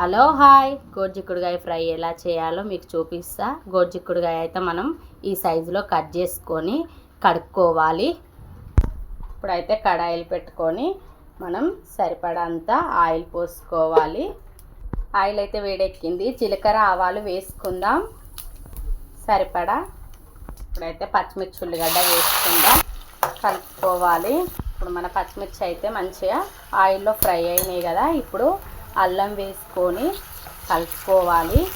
Hello hi. గోర్జిక్కుడుగాయ fry ఎలా చేయాలో మీకు చూపిస్తా. గోర్జిక్కుడుగాయ అయితే మనం ఈ సైజులో కట్ చేసుకొని కడుక్కోవాలి. ఇప్పుడైతే కడాయిలు పెట్టుకొని మనం సరిపడంత ఆయిల్ పోసుకోవాలి. ఆయిల్ అయితే వేడెక్కింది. జీలకర్ర ఆవాలు వేసుకుందాం. సరిపడా? ఇప్పుడైతే పచ్చిమిర్చి ఉల్లిగడ్డ వేసుకుందాం. కలుపుకోవాలి. ఇప్పుడు మన పచ్చిమిర్చి అయితే మంచిగా ఆయిల్లో ఫ్రై అయినాయి కదా. ఇప్పుడు అల్లం వేసుకొని కలుపుకోవాలి.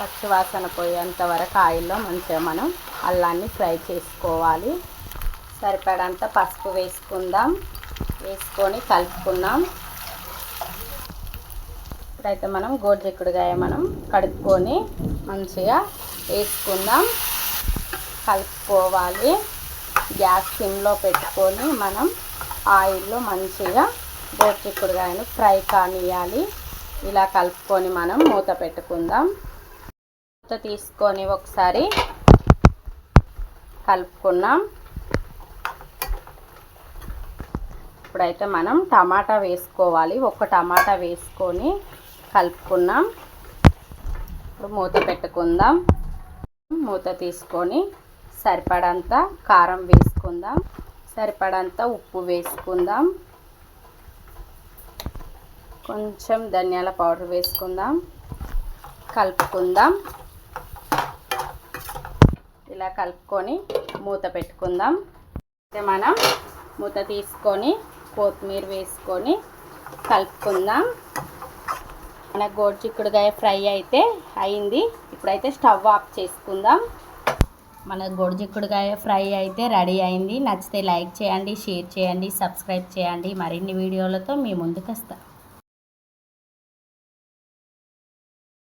పచ్చివాసన పోయేంత వరకు ఆయిల్లో మంచిగా మనం అల్లాన్ని ఫ్రై చేసుకోవాలి. సరిపడంత పసుపు వేసుకుందాం. వేసుకొని కలుపుకుందాం. ఇప్పుడైతే మనం గోరుచిక్కుడుగాయ మనం కడుక్కొని మంచిగా వేసుకుందాం. కలుపుకోవాలి. గ్యాస్ సిమ్లో పెట్టుకొని మనం ఆయిల్లో మంచిగా గోరుచిక్కుడుగాయను ఫ్రై కానియాలి ఇలా కలుపుకొని మనం మూత పెట్టుకుందాం. మూత తీసుకొని ఒకసారి కలుపుకున్నాం. ఇప్పుడైతే మనం టమాటా వేసుకోవాలి. ఒక టమాటా వేసుకొని కలుపుకున్నాం. ఇప్పుడు మూత పెట్టుకుందాం. మూత తీసుకొని సరిపడంత కారం వేసుకుందాం. సరిపడంత ఉప్పు వేసుకుందాం. కొంచెం ధనియాల పౌడర్ వేసుకుందాం. కలుపుకుందాం. ఇలా కలుపుకొని మూత పెట్టుకుందాం. అయితే మనం మూత తీసుకొని కొత్తిమీర వేసుకొని కలుపుకుందాం. మన గోడ్చిక్కుడుగాయ ఫ్రై అయితే అయింది. ఇప్పుడైతే స్టవ్ ఆఫ్ చేసుకుందాం. మన గోడ్చిక్కుడుగాయ ఫ్రై అయితే రెడీ అయింది. నచ్చితే లైక్ చేయండి షేర్ చేయండి సబ్స్క్రైబ్ చేయండి. మరిన్ని వీడియోలతో మీ ముందుకు వస్తాం.